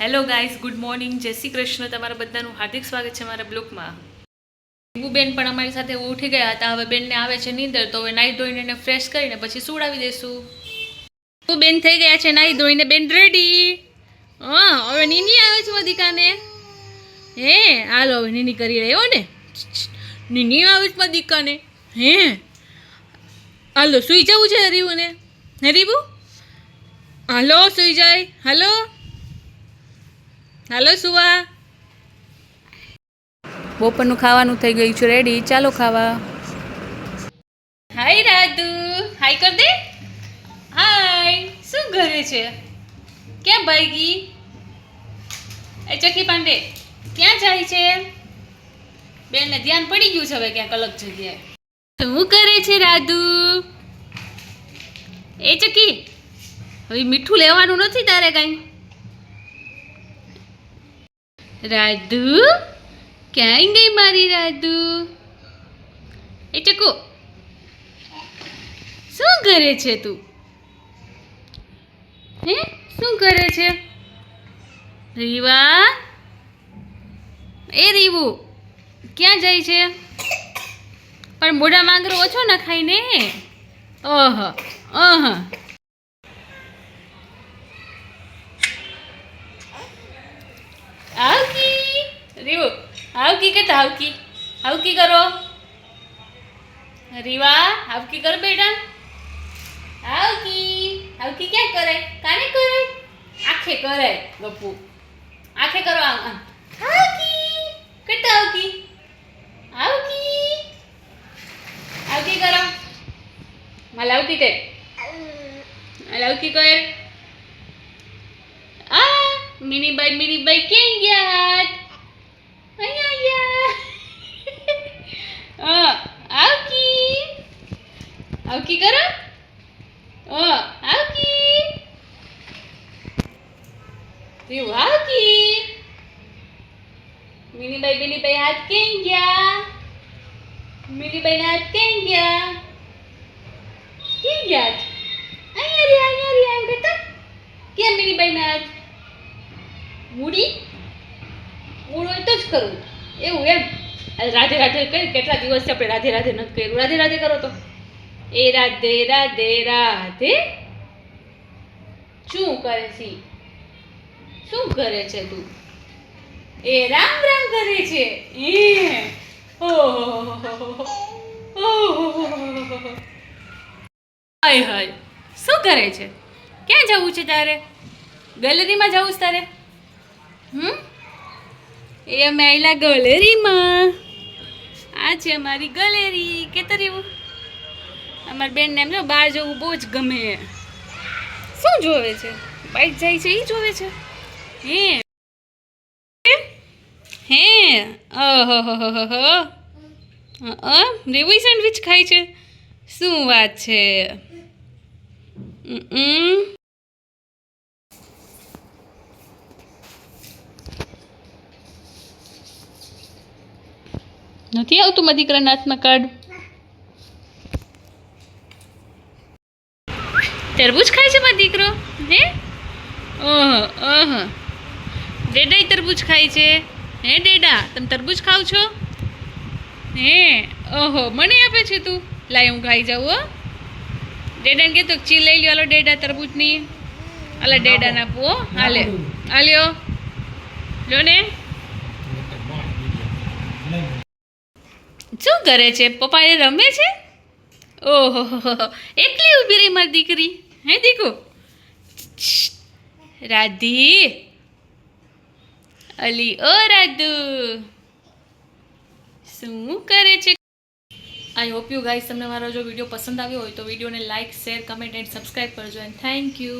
Hello guys good morning જય શ્રી કૃષ્ણ. તમારા બધાનું હાર્દિક સ્વાગત છે મારા બ્લોકમાં. બેન પણ અમારી સાથે ઉઠી ગયા હતા. હવે બેનને આવે છે નીંદર, તો હવે નાહી ધોઈને એને ફ્રેશ કરીને પછી સુડાવી દઈશું. બેન થઈ ગયા છે નાહી ધોઈને. બેન રેડી હા, હવે નીની આવે છે મધિકાને હે, હાલો હવે નીની કરી રહ્યો ને. નીની આવે છે મધિકાને હે. હાલો, સુઈ જવું છે હરીબુને. હરીબુ? હાલો, સુઈ જાય. હાલો. હાલો સુવા. બપોરનું ખાવાનું થઈ ગયું છે રેડી ચાલો ખાવા. હાય રાધુ હાય કર દે હાય શું કરે છે? ક્યાં ભાગી? એ ચકી પાંડે ક્યાં જાય છે? બેનને ધ્યાન પડી ગયું છે હવે ક્યાંક અલગ જગ્યાએ. શું કરે છે રાધુ એ ચકી હવે મીઠું લેવાનું નથી તારે કાંઈ? રાધુ ક્યાંય ગઈ મારી રાધુ એ ચકુ શું કરે છે તું હે શું કરે છે રીવા એ રીવું ક્યાં જાય છે પણ મોઢા માંગરો ઓછો ના ખાઈને ઓહ ઓહ હાવકી રીવો. આવકી કે આવકી આવકી કરો. રીવા આવકી કર બેટા. આવકી આવકી ક્યાં કરે? કાને કરે? આખે કરે ગપુ આખે કરો આમ આમ. હાવકી આવકી આવકી હાવકી કરો. માલ હાવકી કર માલ હાવકી કર આ મિની બાઈ મિની બાઈ ક્યાં ગયા અહીંયા અહીંયા આવકી આવકી કરો અ આવકી રીવ આવકી મિની બાઈ મિની બાઈ હાથ ક્યાં ગયા મિની બાઈ હાથ ક્યાં ગયા ક્યાં ગયા અહીંયા રે અહીંયા રે એમ કહેતા કેમ મિની બાઈ હાથ મૂડી મૂળ હોય તો જ કરવું એવું એમ રાધે રાધે કઈ કેટલા દિવસથી આપણે રાધે રાધે નથી કર્યું રાધે રાધે કરો તો એ રાધે રાધે રાધે શું કરે છે શું કરે છે તું એ રામ રામ કરે છે એ હાય હાય શું કરે છે ક્યાં જવું છે તારે ગેલેરીમાં જવું છે તારે હમ? એ અમે આવેલા ગલેરીમાં. આ છે અમારી ગલેરી. કેતર એવું અમારી બેનને એમ જો બહાર જવું બહુ જ ગમે. શું જોવે છે? બાઇક જાય છે એ જોવે છે? હે? હે? અહ રેવું સેન્ડવિચ ખાય છે? શું વાત છે? નથી આવતું મારા હાથમાં કાર્ડ તરબૂચ ખાય છે મારો દીકરો? હે? ઓહ ઓહ. ડેડાઈ તરબૂચ ખાય છે. હે ડેડા, તમે તરબૂચ ખાવ છો? હે, ઓહો, મને આપે છે તું. લાય, હું ખાઈ જાઉં, હો. ડેડાને કહેતો ચી લઈ લ્યો. હાલો, ડેડા, તરબૂચની. અલા ડેડાને આપવો હાલે. હાલ્યો. લ્યો ને. શું કરે છે? પપ્પા એ રમે છે? ઓહો એકલી ઊભી રહી મારી દીકરી. હે દીકુ? રાધી. અલી, ઓ રાધુ. શું કરે છે? આઈ હોપ યુ ગાઈસ તમને મારો જો વીડિયો પસંદ આવ્યો હોય તો વિડીયોને like share, comment and subscribe કરજો. And thank you.